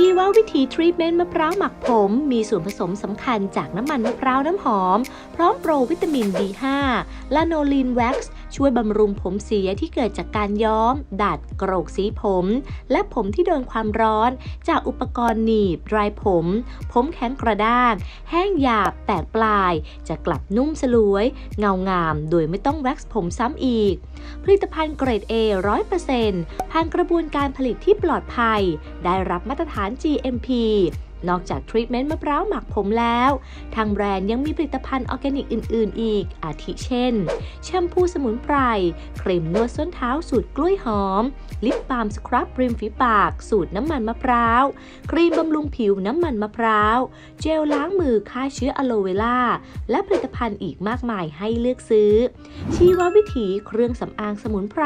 ชีววิธีทรีทเมนต์มะพร้าวหมักผม มีส่วนผสมสำคัญจากน้ำมันมะพร้าวน้ำหอม พร้อมโปรวิตามิน B5 และโนลีนแว็กซ์ช่วยบำรุงผมเสียที่เกิดจากการย้อม ดัดโกรกสีผม และผมที่โดนความร้อน จากอุปกรณ์หนีบดรายผม ผมแข็งกระด้าง แห้งหยาบแตกปลาย จะกลับนุ่มสลวย เงางามโดยไม่ต้องแว็กซ์ผมซ้ำอีก ผลิตภัณฑ์เกรด A 100%ผ่านกระบวนการผลิตที่ปลอดภัย ได้รับมาตรฐาน GMP นอกจากทรีทเมนต์มะพร้าวหมักผมแล้ว ทางแบรนด์ยังมีผลิตภัณฑ์ออร์แกนิกอื่น ๆ อีก อาทิเช่น แชมพูสมุนไพร ครีมนวดส้นเท้าสูตรกล้วยหอม ลิปบาล์มสครับริมฝีปาก สูตรน้ำมันมะพร้าว ครีมบำรุงผิวน้ำมันมะพร้าว เจลล้างมือฆ่าเชื้ออะโลเวล่า และผลิตภัณฑ์อีกมากมายให้เลือกซื้อ ชีววิถีเครื่องสำอางสมุนไพร